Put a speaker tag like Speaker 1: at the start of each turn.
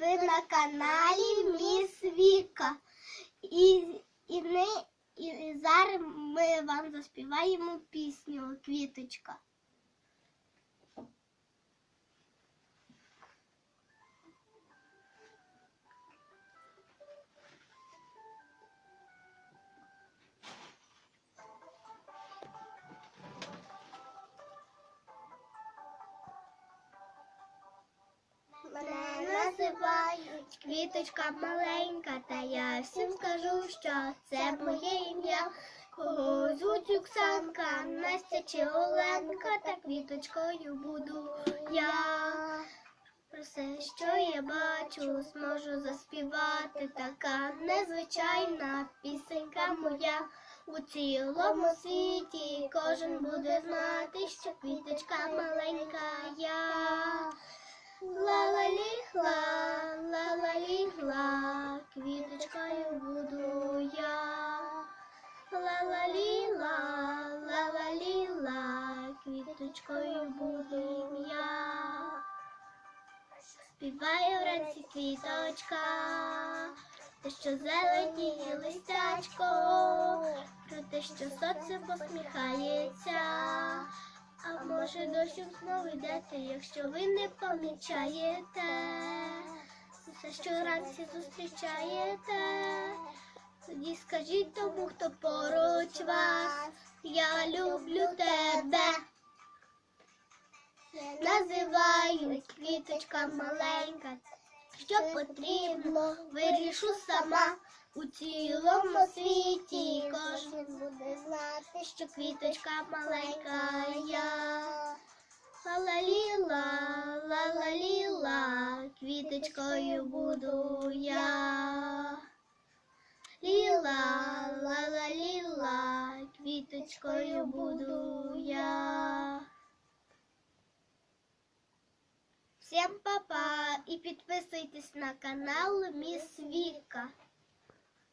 Speaker 1: Ви на каналі Міс Віка. І, і, ми, і зараз ми вам заспіваємо пісню Квіточка. Називають квіточка маленька, та я всім скажу, що це моє ім'я. Кого звуть Оксанка, Настя чи Оленка, та квіточкою буду я. Про все, що я бачу, зможу заспівати така незвичайна пісенька моя. У цілому світі кожен буде знати, що квіточка маленька я. Ла-ла-лі-ла, ла-ла-лі-ла, квіточкою буду я. Ла-ла-лі-ла, ла-ла-лі-ла, квіточкою буду я. Співає вранці квіточка, те, що зеленіє листячко, про те, що сонце посміхається. А може дощ знову йдете, якщо ви не помічаєте, все, що вранці зустрічаєте, тоді скажіть тому, хто поруч вас, я люблю тебе. Називають квіточка маленька, що потрібно, вирішу сама. У цілому світі кожен буде знати, що квіточка маленька я. Ла-ла-ліла, ла-ла-ліла, квіточкою буду я. Ліла, ла-ла-ліла, квіточкою буду я. Всім па-па і підписуйтесь на канал Міс Віка.